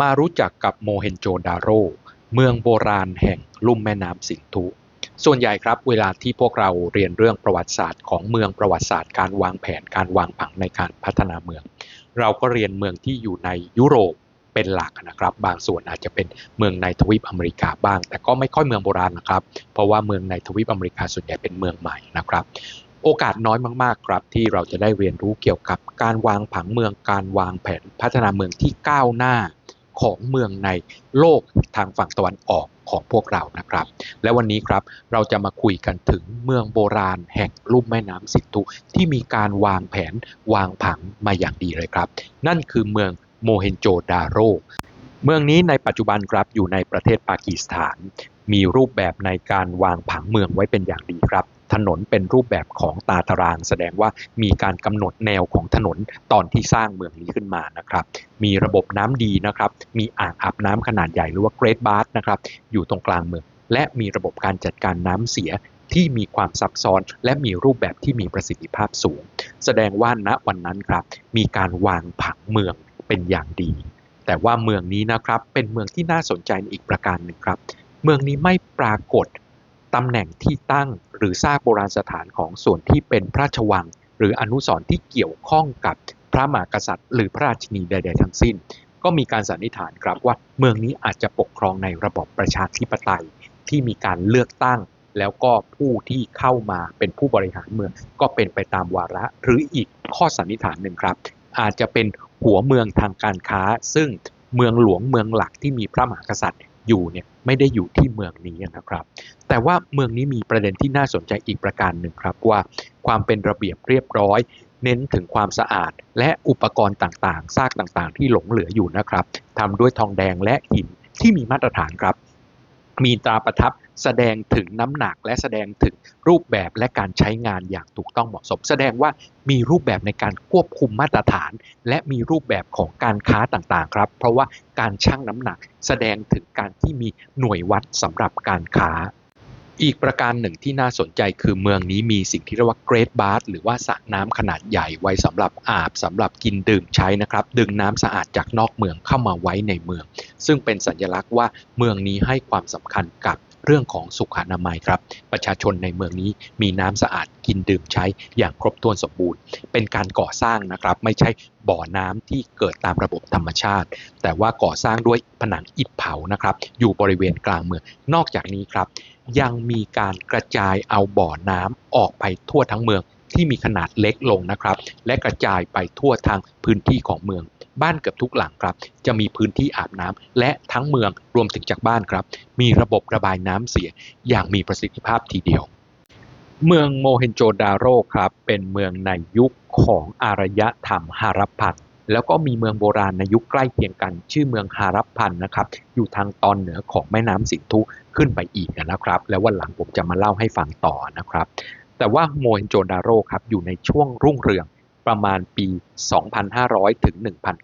มารู้จักกับโมเฮนโจดาโรเมืองโบราณแห่งลุ่มแม่น้ำสินธุส่วนใหญ่ครับเวลาที่พวกเราเรียนเรื่องประวัติศาสตร์ของเมืองประวัติศาสตร์การวางแผนการวางผังในการพัฒนาเมือง เราก็เรียนเมืองที่อยู่ในยุโรปเป็นหลักนะครับ บางส่วนอาจจะเป็นเมืองในทวีปอเมริกาบ้าง แต่ก็ไม่ค่อยเมืองโบราณนะครับ เพราะว่าเมืองในทวีปอเมริกาส่วนใหญ่เป็นเมืองใหม่นะครับ โอกาสน้อยมากๆครับ ที่เราจะได้เรียนรู้เกี่ยวกับการวางผังเมืองการวางแผนพัฒนาเมืองที่ก้าวหน้า ของเมืองในโลกทางฝั่งตะวันออกของพวกเรานะครับ และวันนี้ครับเราจะมาคุยกันถึงเมืองโบราณแห่งลุ่มแม่น้ำสินธุที่มีการวางแผนวางผังมาอย่างดีเลยครับ นั่นคือเมืองโมเฮนโจดาโรเมืองนี้ในปัจจุบันครับอยู่ในประเทศปากีสถาน มีรูปแบบในการวางผังเมืองไว้เป็นอย่างดีครับ ถนนเป็นรูปแบบของตาตาราง แสดงว่ามีการกำหนดแนวของถนนตอนที่สร้างเมืองนี้ขึ้นมานะครับ มีระบบน้ำดีนะครับ มีอ่างอาบน้ำขนาดใหญ่หรือว่าเกรทบาร์นะครับ อยู่ตรงกลางเมือง และมีระบบการจัดการน้ำเสียที่มีความซับซ้อน และมีรูปแบบที่มีประสิทธิภาพสูง แสดงว่าณวันนั้นครับ มีการวางผังเมืองเป็นอย่างดี แต่ว่าเมืองนี้นะครับเป็นเมืองที่น่าสนใจในอีกประการหนึ่งครับ เมืองนี้ไม่ปรากฏ ตำแหน่งที่ตั้งหรือซากโบราณสถานของส่วนที่เป็นพระราชวัง หรืออนุสรณ์ที่เกี่ยวข้องกับพระมหากษัตริย์ หรือพระราชินีใด ๆ ทั้งสิ้น ก็มีการสันนิษฐานครับว่าเมืองนี้อาจจะปกครองในระบบประชาธิปไตยที่มีการเลือกตั้ง แล้วก็ผู้ที่เข้ามาเป็นผู้บริหารเมืองก็เป็นไปตามวาระ หรืออีกข้อสันนิษฐานหนึ่งครับ อาจจะเป็นหัวเมืองทางการค้า ซึ่งเมืองหลวงเมืองหลักที่มีพระมหากษัตริย์ อยู่เนี่ยไม่ได้อยู่ที่เมืองนี้นะครับ แต่ว่าเมืองนี้มีประเด็นที่น่าสนใจอีกประการหนึ่งครับว่าความเป็นระเบียบเรียบร้อย เน้นถึงความสะอาด และอุปกรณ์ต่างๆซากต่างๆ ที่หลงเหลืออยู่นะครับทำด้วยทองแดงและหินที่มีมาตรฐานครับ มีตราประทับแสดงถึงน้ำหนักและแสดงถึงรูปแบบและการใช้งานอย่างถูกต้องเหมาะสม แสดงว่ามีรูปแบบในการควบคุมมาตรฐาน และมีรูปแบบของการค้าต่างๆครับ เพราะว่าการชั่งน้ำหนัก แสดงถึงการที่มีหน่วยวัดสำหรับการค้า อีกประการหนึ่งที่น่าสนใจคือเมืองนี้มีสิ่งที่เรียกว่าเกรทบาร์หรือว่าสระน้ำขนาดใหญ่ไว้สำหรับอาบสำหรับกินดื่มใช้นะครับ ดึงน้ำสะอาดจากนอกเมืองเข้ามาไว้ในเมือง ซึ่งเป็นสัญลักษณ์ว่าเมืองนี้ให้ความสำคัญกับ เรื่องของสุขอนามัยครับ ประชาชนในเมืองนี้มีน้ำสะอาดกินดื่มใช้อย่างครบถ้วนสมบูรณ์ เป็นการก่อสร้างนะครับ ไม่ใช่บ่อน้ำที่เกิดตามระบบธรรมชาติ แต่ว่าก่อสร้างด้วยผนังอิฐเผานะครับ อยู่บริเวณกลางเมือง นอกจากนี้ครับ ยังมีการกระจายเอาบ่อน้ำออกไปทั่วทั้งเมือง ที่มีขนาดเล็กลงนะครับ และกระจายไปทั่วทางพื้นที่ของเมือง บ้านเกือบทุกหลังครับ จะมีพื้นที่อาบน้ำและทั้งเมืองรวมถึงจากบ้านครับ มีระบบระบายน้ำเสียอย่างมีประสิทธิภาพทีเดียว เมืองโมเฮนโจดาโรครับ เป็นเมืองในยุคของอารยธรรมฮารัพันแล้วก็มีเมืองโบราณในยุคใกล้เคียงกัน ชื่อเมืองฮารัปพันนะครับอยู่ทางตอนเหนือของแม่น้ำสินธุขึ้นไปอีกนะครับ แล้ววันหลังผมจะมาเล่าให้ฟังต่อนะครับ แต่ว่าโมเฮนโจดาโรครับอยู่ในช่วงรุ่งเรืองประมาณปี 2,500 ถึง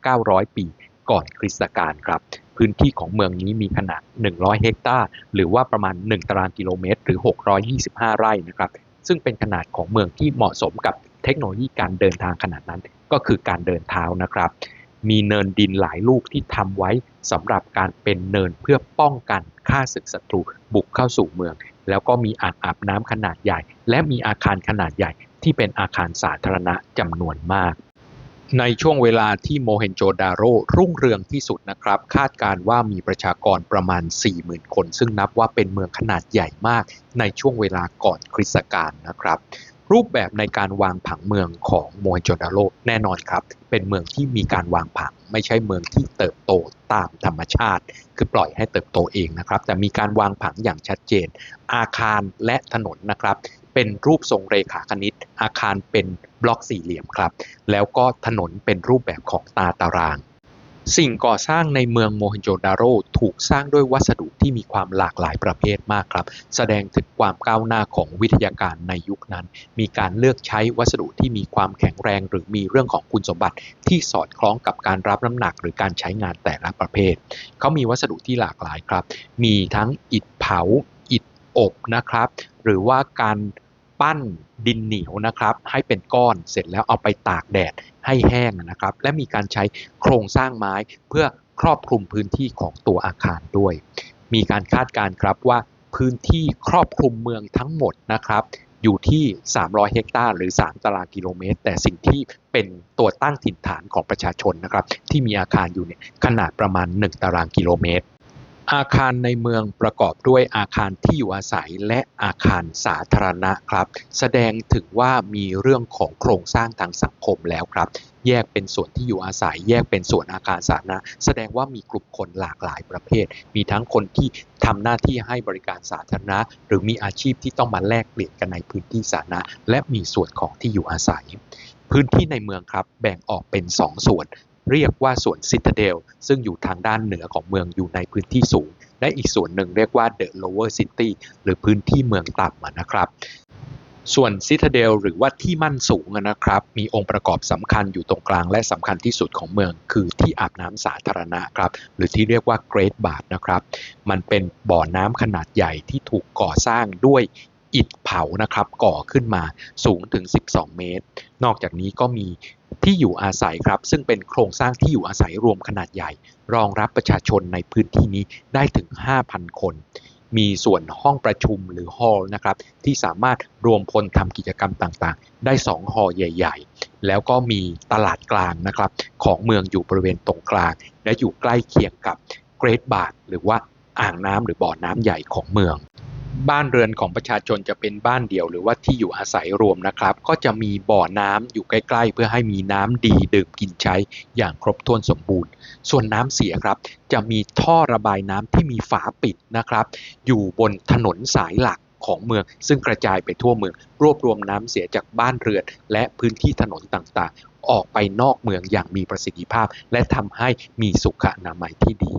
1,900 ปีก่อนคริสตกาลครับ พื้นที่ของเมืองนี้มีขนาด 100 เฮกตาร์ หรือว่าประมาณ 1 ตารางกิโลเมตร หรือ 625 ไร่นะครับ ซึ่งเป็นขนาดของเมืองที่เหมาะสมกับเทคโนโลยีการเดินทางขนาดนั้น ก็คือการเดินเท้านะครับ มีเนินดินหลายลูกที่ทำไว้สำหรับการเป็นเนินเพื่อป้องกันฆ่าศึกศัตรูบุกเข้าสู่เมือง แล้วก็มีอ่างอาบน้ำขนาดใหญ่ และมีอาคารขนาดใหญ่ ที่เป็นอาคารสาธารณะจำนวนมาก ในช่วงเวลาที่โมเฮนโจดาโรรุ่งเรืองที่สุดนะครับ คาดการว่ามีประชากรประมาณ 40,000 คน ซึ่งนับว่าเป็นเมืองขนาดใหญ่มากในช่วงเวลาก่อนคริสต์กาลนะครับ รูปแบบในการวางผังเมืองของโมเฮนโจดาโรแน่นอนครับ เป็นเมืองที่มีการวางผัง ไม่ใช่เมืองที่เติบโตตามธรรมชาติ คือปล่อยให้เติบโตเองนะครับ แต่มีการวางผังอย่างชัดเจน อาคารและถนนนะครับ เป็นรูปทรงเรขาคณิต อาคารเป็นบล็อกสี่เหลี่ยมครับ แล้วก็ถนนเป็นรูปแบบของตาตาราง สิ่งก่อสร้างในเมืองโมเฮนโจดาโรถูกสร้างด้วยวัสดุที่มีความหลากหลายประเภทมากครับ แสดงถึงความก้าวหน้าของวิทยาการในยุคนั้น มีการเลือกใช้วัสดุที่มีความแข็งแรง หรือมีเรื่องของคุณสมบัติที่สอดคล้องกับการรับน้ำหนักหรือการใช้งานแต่ละประเภท เขามีวัสดุที่หลากหลายครับ มีทั้งอิฐเผา อิฐอบนะครับ หรือว่าการ ปั้นดินเหนียวนะครับ ให้เป็นก้อนเสร็จแล้วเอาไปตากแดดให้แห้งนะครับ และมีการใช้โครงสร้างไม้เพื่อครอบคลุมพื้นที่ของตัวอาคารด้วย มีการคาดการณ์ครับว่าพื้นที่ครอบคลุมเมืองทั้งหมดนะครับอยู่ที่ 300 เฮกตาร์หรือ 3 ตารางกิโลเมตร แต่สิ่งที่เป็นตัวตั้งถิ่นฐานของประชาชนนะครับ ที่มีอาคารอยู่เนี่ยขนาดประมาณ 1 ตารางกิโลเมตร อาคารในเมืองประกอบด้วยอาคารที่อยู่อาศัยและอาคารสาธารณะครับ แสดงถึงว่ามีเรื่องของโครงสร้างทางสังคมแล้วครับ แยกเป็นส่วนที่อยู่อาศัย แยกเป็นส่วนอาคารสาธารณะ แสดงว่ามีกลุ่มคนหลากหลายประเภท มีทั้งคนที่ทำหน้าที่ให้บริการสาธารณะ หรือมีอาชีพที่ต้องมาแลกเปลี่ยนกันในพื้นที่สาธารณะ และมีส่วนของที่อยู่อาศัยพื้นที่ในเมืองครับแบ่งออกเป็น 2ส่วน เรียกว่าส่วนซิตาเดลซึ่งอยู่ทางด้านเหนือของเมืองอยู่ในพื้นที่สูง และอีกส่วนหนึ่งเรียกว่า The Lower City หรือพื้นที่เมืองต่ำนะครับส่วนซิตาเดลหรือว่าที่มั่นสูงนะครับมีองค์ประกอบสำคัญอยู่ตรงกลางและสำคัญที่สุดของเมือง คือที่อาบน้ำสาธารณะครับหรือที่เรียกว่า Great Bath นะครับมันเป็นบ่อน้ำขนาดใหญ่ที่ถูกก่อสร้างด้วยอิฐเผานะครับก่อขึ้นมาสูงถึง 12 เมตร นอกจากนี้ก็มี ที่อยู่อาศัยครับ ซึ่งเป็นโครงสร้างที่อยู่อาศัยรวมขนาดใหญ่ รองรับประชาชนในพื้นที่นี้ได้ถึง 5,000 คน มีส่วนห้องประชุมหรือฮอลล์นะครับที่สามารถรวมพลทำกิจกรรมต่างๆ ได้ 2 ฮอลล์ใหญ่ ๆ แล้วก็มีตลาดกลางนะครับของเมืองอยู่บริเวณตรงกลาง และอยู่ใกล้เคียงกับเกรทบาร์หรือว่าอ่างน้ำหรือบ่อน้ำใหญ่ของเมือง บ้านเรือนของประชาชนจะเป็นบ้านเดี่ยวหรือว่าที่อยู่อาศัยรวมนะครับ ก็จะมีบ่อน้ำอยู่ใกล้ๆ เพื่อให้มีน้ำดีดื่มกินใช้อย่างครบถ้วนสมบูรณ์ ส่วนน้ำเสียครับ จะมีท่อระบายน้ำที่มีฝาปิดนะครับ อยู่บนถนนสายหลักของเมือง ซึ่งกระจายไปทั่วเมือง รวบรวมน้ำเสียจากบ้านเรือน และพื้นที่ถนนต่างๆ ออกไปนอกเมืองอย่างมีประสิทธิภาพ และทำให้มีสุขอนามัยที่ดี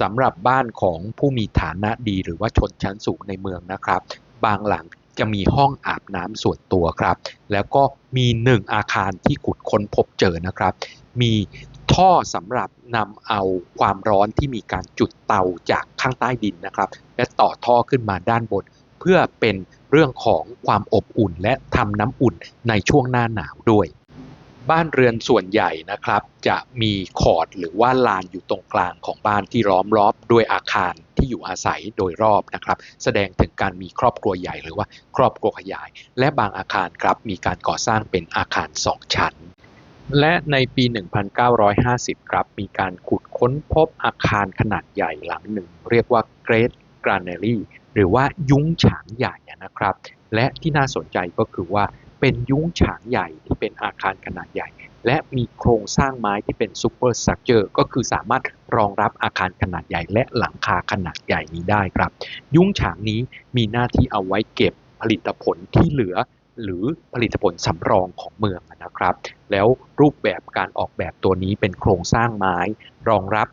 สำหรับบ้านของผู้มีฐานะดีหรือว่าชนชั้นสูงในเมืองนะครับ บางหลังจะมีห้องอาบน้ำส่วนตัวครับ แล้วก็มีหนึ่งอาคารที่ขุดค้นพบเจอนะครับ มีท่อสำหรับนำเอาความร้อนที่มีการจุดเตาจากข้างใต้ดินนะครับ และต่อท่อขึ้นมาด้านบน เพื่อเป็นเรื่องของความอบอุ่นและทำน้ำอุ่นในช่วงหน้าหนาวด้วย บ้านเรือนส่วนใหญ่นะครับ จะมีคอร์ดหรือว่าลานอยู่ตรงกลางของบ้านที่ล้อมรอบด้วยอาคารที่อยู่อาศัยโดยรอบนะครับ แสดงถึงการมีครอบครัวใหญ่หรือว่าครอบครัวขยาย และบางอาคารครับมีการก่อสร้างเป็นอาคาร 2 ชั้น และในปี 1950 ครับ มีการขุดค้นพบอาคารขนาดใหญ่หลังหนึ่ง เรียกว่า Great Granary หรือว่ายุ้งฉางใหญ่นะครับ และที่น่าสนใจก็คือว่าเป็นยุ้งฉางใหญ่ เป็นอาคารขนาดใหญ่ และมีโครงสร้างไม้ที่เป็นซูเปอร์สตรัคเจอร์ก็คือสามารถรองรับอาคารขนาดใหญ่ และหลังคาขนาดใหญ่นี้ได้ครับ ยุ้งฉางนี้มีหน้าที่เอาไว้เก็บผลิตผลที่เหลือหรือผลิตผลสำรองของเมืองนะครับ แล้วรูปแบบการออกแบบตัวนี้เป็นโครงสร้างไม้ รองรับ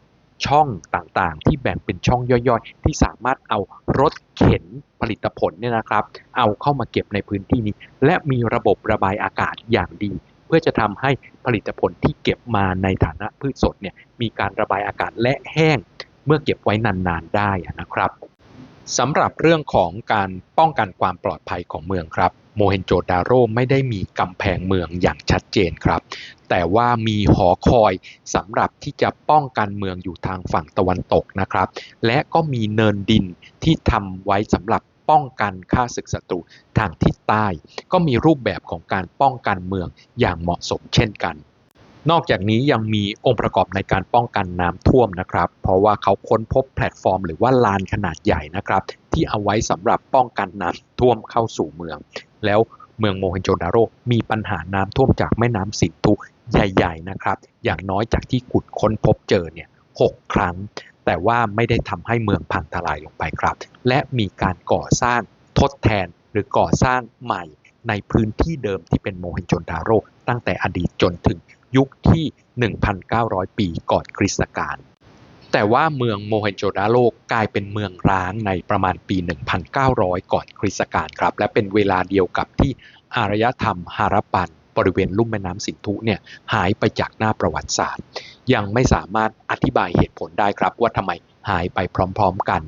ช่องต่างๆ ที่แบ่งเป็นช่องย่อยๆ ที่สามารถเอารถเข็นผลิตผลเนี่ยนะครับ เอาเข้ามาเก็บในพื้นที่นี้ และมีระบบระบายอากาศอย่างดี เพื่อจะทำให้ผลิตผลที่เก็บมาในฐานะพืชสดเนี่ยมีการระบายอากาศและแห้งเมื่อเก็บไว้นานๆได้นะครับ สำหรับเรื่องของการป้องกันความปลอดภัยของเมืองครับ โมเฮนโจดาโรไม่ได้มีกำแพงเมืองอย่างชัดเจนครับ แต่ว่ามีหอคอยสำหรับที่จะป้องกันเมืองอยู่ทางฝั่งตะวันตกนะครับ และก็มีเนินดินที่ทำไว้สำหรับป้องกันค่าศึกศัตรูทางทิศใต้ ก็มีรูปแบบของการป้องกันเมืองอย่างเหมาะสมเช่นกัน นอกจากนี้ยังมีองค์ประกอบในการป้องกันน้ำท่วมนะครับ เพราะว่าเขาค้นพบแพลตฟอร์ม หรือว่าลานขนาดใหญ่นะครับ ที่เอาไว้สำหรับป้องกันน้ำท่วมเข้าสู่เมือง แล้วเมืองโมเฮนโจดาโรมีปัญหาน้ำท่วมจากแม่น้ำสินธุใหญ่ ๆ นะครับ อย่างน้อยจากที่ขุดค้นพบเจอเนี่ยหครั้ง แต่ว่าไม่ได้ทำให้เมืองพังทลายลงไปครับ และมีการก่อสร้างทดแทนหรือก่อสร้างใหม่ในพื้นที่เดิมที่เป็นโมเฮนโจดาโรตั้งแต่อดีตจนถึง ยุคที่ 1,900 ปีก่อนคริสตกาลแต่ว่าเมืองโมเฮนโจดาโรกลายเป็นเมืองร้างในประมาณปี 1,900 ก่อนคริสตกาลครับ และเป็นเวลาเดียวกับที่อารยธรรมฮารัปปันบริเวณลุ่มแม่น้ำสินธุเนี่ยหายไปจากหน้าประวัติศาสตร์ ยังไม่สามารถอธิบายเหตุผลได้ครับ ว่าทำไมหายไปพร้อมๆกัน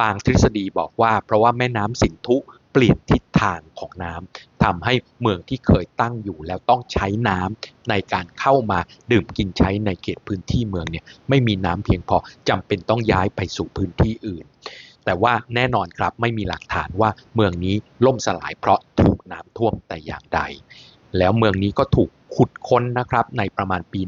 บางทฤษฎีบอกว่าเพราะว่าแม่น้ำสินธุ เปลี่ยนทิศทางของน้ำทำให้เมืองที่เคยตั้งอยู่แล้วต้องใช้น้ำในการเข้ามาดื่มกินใช้ในเขตพื้นที่เมืองเนี่ยไม่มีน้ำเพียงพอจำเป็นต้องย้ายไปสู่พื้นที่อื่น แต่ว่าแน่นอนครับไม่มีหลักฐานว่าเมืองนี้ล่มสลายเพราะถูกน้ำท่วมแต่อย่างใด แล้วเมืองนี้ก็ถูกขุดค้นนะครับในประมาณปี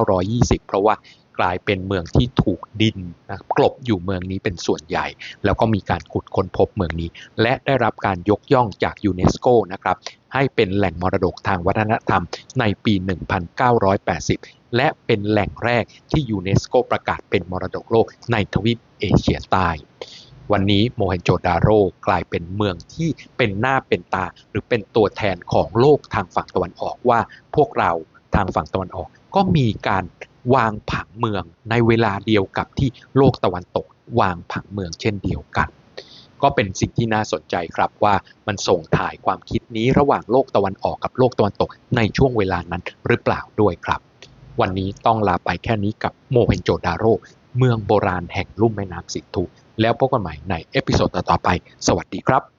1920 เพราะว่า กลายเป็นเมืองที่ถูกดินนะกลบอยู่เมืองนี้เป็นส่วนใหญ่ แล้วก็มีการขุดค้นพบเมืองนี้ และได้รับการยกย่องจากยูเนสโกนะครับให้เป็นแหล่งมรดกทางวัฒนธรรมในปี 1980 และเป็นแหล่งแรกที่ยูเนสโกประกาศเป็นมรดกโลกในทวีปเอเชียใต้วันนี้โมเฮนโจดาโรกลายเป็นเมืองที่เป็นหน้าเป็นตา หรือเป็นตัวแทนของโลกทางฝั่งตะวันออกว่า พวกเราทางฝั่งตะวันออกก็มีการ วางผังเมืองในเวลาเดียวกับที่โลกตะวันตก วางผังเมืองเช่นเดียวกัน ก็เป็นสิ่งที่น่าสนใจครับว่ามันส่งถ่ายความคิดนี้ระหว่างโลกตะวันออกกับโลกตะวันตกในช่วงเวลานั้นหรือเปล่าด้วยครับ วันนี้ต้องลาไปแค่นี้กับโมเฮนโจดาโรเมืองโบราณแห่งลุ่มแม่น้ำสินธุแล้วพบกันใหม่ในเอพิโซดต่อไป สวัสดีครับ